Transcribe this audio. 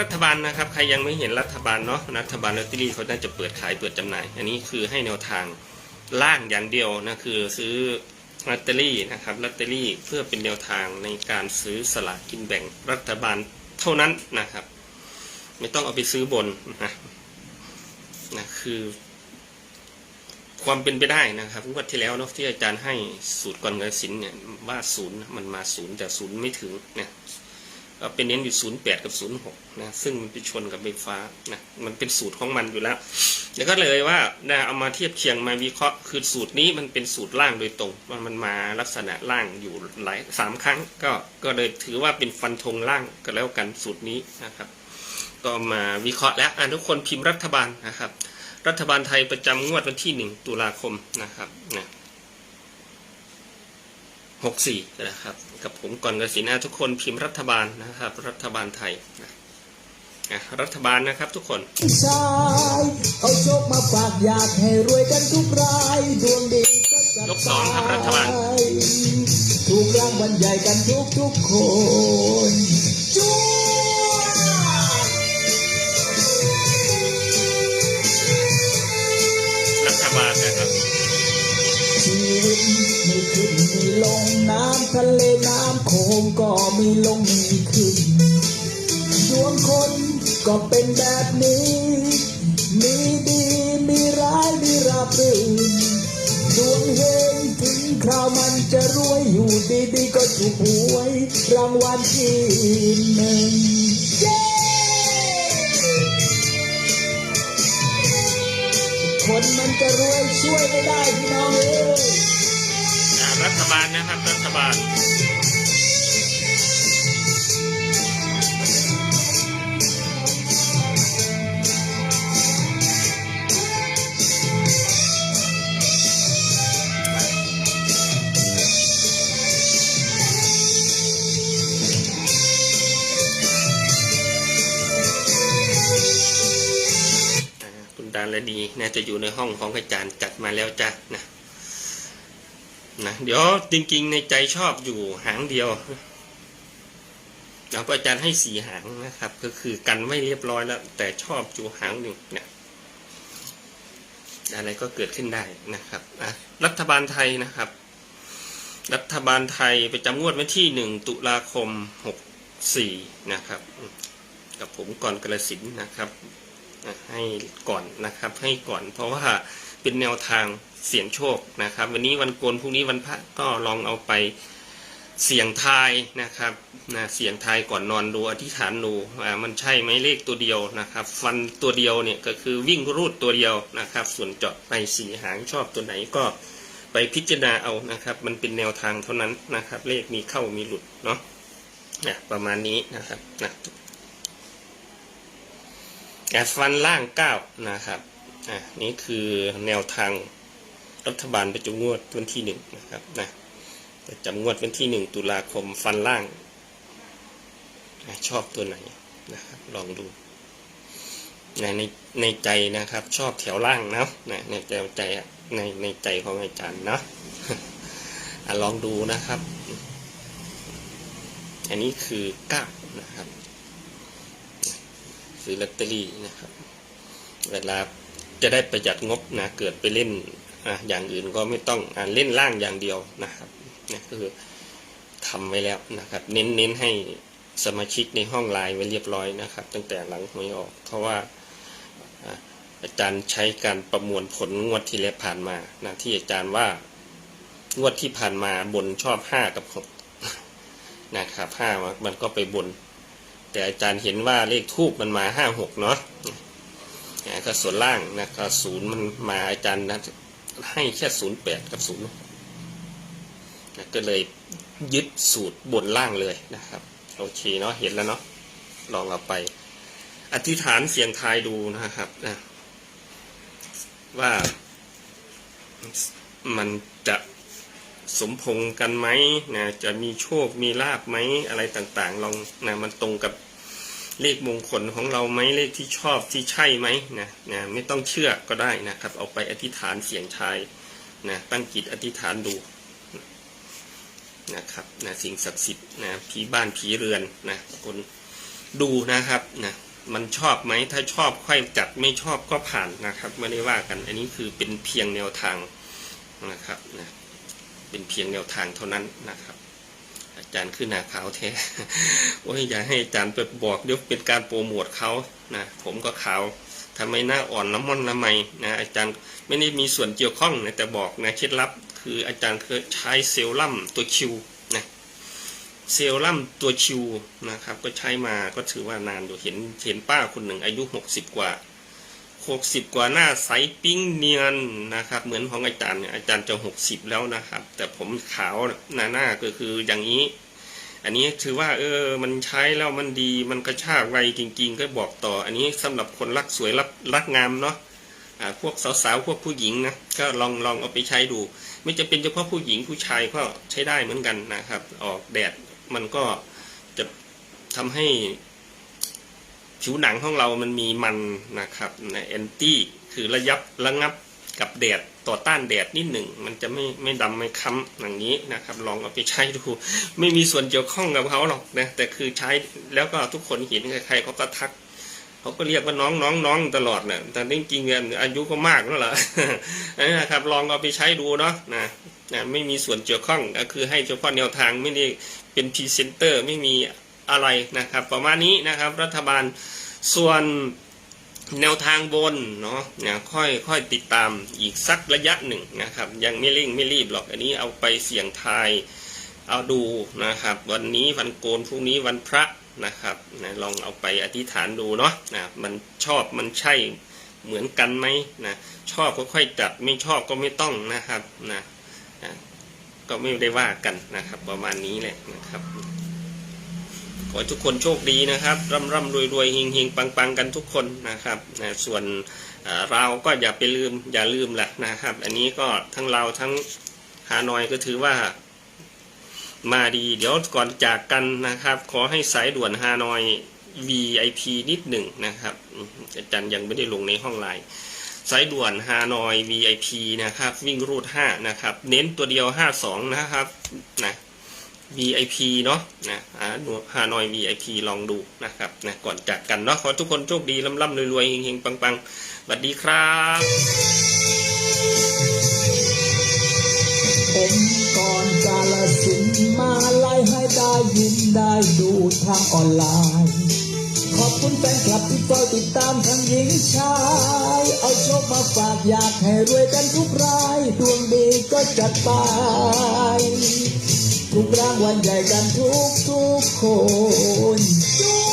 รัฐบาลนะครับ ใครยังไม่เห็นรัฐบาลเนาะรัฐบาลลอตเตอรี่เขาน่าจะเปิดขายเปิดจำหน่าย อันนี้คือให้แนวทางล่างอย่างเดียวนะคือซื้อลอตเตอรี่นะครับลอตเตอรี่เพื่อเป็นแนวทางในการซื้อสลากกินแบ่งรัฐบาลเท่านั้นนะครับ ไม่ต้องเอาไปซื้อบนนะนะคือ ความเป็นไปได้นะครับงวดที่แล้วเนาะที่อาจารย์ให้สูตรก่อนเงินสินเนี่ยว่าศูนย์มันมาศูนย์แต่ศูนย์ไม่ถึงเนี่ย ก็เป็นเน้นอยู่ศูนย์แปดกับศูนย์หกนะ ซึ่งมันไปชนกับไฟฟ้านะ มันเป็นสูตรของมันอยู่แล้ว แล้วก็เลยว่านะเอามาเทียบเคียงมาวิเคราะห์ คือสูตรนี้มันเป็นสูตรล่างโดยตรง มันมันมาลักษณะล่างอยู่หลายสามครั้ง ก็ ก็เลยถือว่าเป็นฟันธงล่างก็แล้วกันสูตรนี้นะครับ ก็มาวิเคราะห์แล้วอะทุกคนพิมพ์รัฐบาลนะครับ รัฐบาลไทยประจำงวดวันที่หนึ่งตุลาคมนะครับนะ หกสี่นะครับ กับผมก่อนกสินะทุกคนพิมพ์รัฐบาลนะครับ รัฐบาลไทยนะอะรัฐบาลนะครับทุกคนชายเอาโชคมาฝากอยากให้รวยกันทุกรายดวงดีก็จะยกสองครับรัฐบาลถูกรางวัลใหญ่กันทุกทุกๆคนจ้วรัฐบาลนะครับชีวิต มีขึ้นมีลงน้ำทะเลน้ำโขงก็มีลงมีขึ้นดวงคนก็เป็นแบบนี้ มีดีมีร้ายมีราบรื่นดวงเฮงถึงคราวมันจะรวยอยู่ดีๆก็ถูกหวยรางวัลที่หนึ่งเย้คนมันจะรวยช่วยไม่ได้พี่น้องเอ้ย ฐบาลนะครับรัฐบาลคุณดารดีน่าจะอยู่ในห้องของอาจารย์จัดมาแล้วจ้ะนะ นะเดี๋ยวจริงๆในใจชอบอยู่หางเดียวแล้วอาจารย์ให้สีหางนะครับ ก็คือกันไม่เรียบร้อยแล้ว แต่ชอบอยู่หางหนึ่งเนี่ยอะไรก็เกิดขึ้นได้นะครับอะรัฐบาลไทยนะครับ รัฐบาลไทยไปจำงวดวันที่หนึ่งตุลาคมหกสี่นะครับ กับผมก่อนกระสินนะครับ ให้ก่อนนะครับ ให้ก่อนเพราะว่าเป็นแนวทาง เสี่ยงโชคนะครับ วันนี้วันโกนพรุ่งนี้วันพระก็ลองเอาไปเสี่ยงทายนะครับนะเสี่ยงทายก่อนนอนดูอธิษฐานดูอ่ามันใช่ไหมเลขตัวเดียวนะครับ ฟันตัวเดียวเนี่ยก็คือวิ่งรูดตัวเดียวนะครับ ส่วนเจาะไปสีหางชอบตัวไหนก็ไปพิจารณาเอานะครับ มันเป็นแนวทางเท่านั้นนะครับ เลขมีเข้ามีหลุดเนาะนะประมาณนี้นะครับนะแอฟันล่างเก้านะครับอะนี่คือแนวทาง รัฐบาลประจำงวดวันที่หนึ่งนะครับนะประจำงวดวันที่หนึ่งตุลาคมฟันล่างอะชอบตัวไหนนะครับลองดูนะในในใจนะครับ ชอบแถวล่างนะนะในใจใจในในใจของอาจารย์เนาะอะลองดูนะครับ อันนี้คือเก้านะครับซื้อลอตเตอรี่นะครับ เวลาจะได้ประหยัดงบนะเกิดไปเล่น อะอย่างอื่นก็ไม่ต้องอะเล่นล่างอย่างเดียวนะครับนี่คือทำไว้แล้วนะครับ เน้นเน้นให้สมาชิกในห้องไลน์ไว้เรียบร้อยนะครับ ตั้งแต่หลังหวยออก เพราะว่าอาจารย์ใช้การประมวลผลงวดที่แล้วผ่านมานะที่อาจารย์ว่างวดที่ผ่านมาบนชอบห้ากับหกนะครับห้ามันก็ไปบน แต่อาจารย์เห็นว่าเลขทูบมันมาห้าหกเนาะอ่ก็ส่วนล่างนะก็ศูนย์มันมาอาจารย์นะ ให้แค่ศูนย์แปดกับศูนย์ก็เลยยึดสูตรบนล่างเลยนะครับ โอเคเนาะเห็นแล้วเนาะลองเอาไป อธิษฐานเสียงทายดูนะครับนะว่ามันจะสมพงกันไหมนะจะมีโชคมีลาบไหมอะไรต่างๆ ลองนะมันตรงกับ เลขมงคลของเราไหมเลขที่ชอบที่ใช่ไหมนะนะไม่ต้องเชื่อก็ได้นะครับ เอาไปอธิษฐานเสียงทายนะตั้งจิตอธิษฐานดูนะครับนะสิ่งศักดิ์สิทธิ์นะผีบ้านผีเรือนนะคนดูนะครับนะมันชอบไหมถ้าชอบค่อยจัดไม่ชอบก็ผ่านนะครับ ไม่ได้ว่ากัน อันนี้คือเป็นเพียงแนวทางนะครับนะเป็นเพียงแนวทางเท่านั้นนะครับ อาจารย์ขึ้นหนาขาวแท้โอ้ยอย่าให้อาจารย์ไปบอกเดี๋ยวเป็นการโปรโมทเขานะผมก็ขาวทำไมหน้าอ่อนน้ำมันละไมนะอาจารย์ไม่ได้มีส่วนเกี่ยวข้องนะแต่บอกนะเคล็ดลับคืออาจารย์เคยใช้เซรั่มตัวคิวนะเซรั่มตัวคิวนะครับก็ใช้มาก็ถือว่านานอยู่เห็นเห็นป้าคนหนึ่งอายุหกสิบกว่า หกสิบกว่าหน้าใสปิ้งเนียนนะครับ เหมือนของอาจารย์เนี่ยอาจารย์จะหกสิบแล้วนะครับ แต่ผมขาวหน้าหน้าก็คืออย่างนี้ อันนี้ถือว่าเออมันใช้แล้วมันดีมันกระชากไวจริง ๆ ก็บอกต่อ อันนี้สำหรับคนรักสวยรักรักงามเนาะอ่าพวกสาวๆพวกผู้หญิงนะก็ลองลองเอาไปใช้ดู ไม่จะเป็นเฉพาะผู้หญิงผู้ชายก็ใช้ได้เหมือนกันนะครับ ออกแดดมันก็จะทำให้ ผิวหนังของเรามันมีมันนะครับแอนตี้คือระยับระงับกับแดดต่อต้านแดดนิดหนึ่ง มันจะไม่ไม่ดำไม่ค้ำอย่างนี้นะครับ ลองเอาไปใช้ดู ไม่มีส่วนเกี่ยวข้องกับเขาหรอกนะแต่คือใช้แล้วก็ทุกคนเห็นใครเขาก็ทักเขาก็เรียกว่าน้องน้องน้องตลอดนะแต่จริงๆเนี่ยอายุก็มากแล้วล่ะนะครับ ลองเอาไปใช้ดูเนาะนะนะไม่มีส่วนเกี่ยวข้องก็คือให้เฉพาะแนวทางไม่ได้เป็นพรีเซนเตอร์ไม่มี อะไรนะครับ ประมาณนี้นะครับรัฐบาลส่วนแนวทางบนเนาะนะค่อยค่อยติดตามอีกสักระยะหนึ่งนะครับ ยังไม่เร่งไม่รีบหรอกอันนี้เอาไปเสี่ยงทายเอาดูนะครับ วันนี้วันโกนพรุ่งนี้วันพระนะครับนะลองเอาไปอธิษฐานดูเนาะนะมันชอบมันใช่เหมือนกันไหมนะชอบก็ค่อยจัดไม่ชอบก็ไม่ต้องนะครับนะนะก็ไม่ได้ว่ากันนะครับ ประมาณนี้แหละนะครับ ขอให้ทุกคนโชคดีนะครับ ร่ำร่ำรวยรวยเฮงเฮงปังปังกันทุกคนนะครับนะส่วนเราก็อย่าไปลืมอย่าลืมแหละนะครับ อันนี้ก็ทั้งเราทั้งฮานอยก็ถือว่ามาดี เดี๋ยวก่อนจากกันนะครับ ขอให้สายด่วนฮานอย VIP นิดหนึ่งนะครับอาจารย์ยังไม่ได้ลงในห้องไลน์สายด่วนฮานอย VIP นะครับ วิ่งรูด 5 นะครับ เน้นตัวเดียว 52 นะครับนะ VIP เนาะนะฮานอย VIP ลองดูนะครับนะก่อนจากกันเนาะขอทุกคนโชคดีร่ำร่ำรวยรวยเฮงเฮงปังปังสวัสดีครับผมก่อนกาลสินมาไล่ให้ได้ยินได้ดูทางออนไลน์ ขอบคุณแฟนคลับที่เฝ้าติดตามทั้งหญิงชาย เอาโชคมาฝากอยากให้รวยกันทุกราย ดวงดีก็จัดไป รางวัลใหญ่กันทุกทุกคน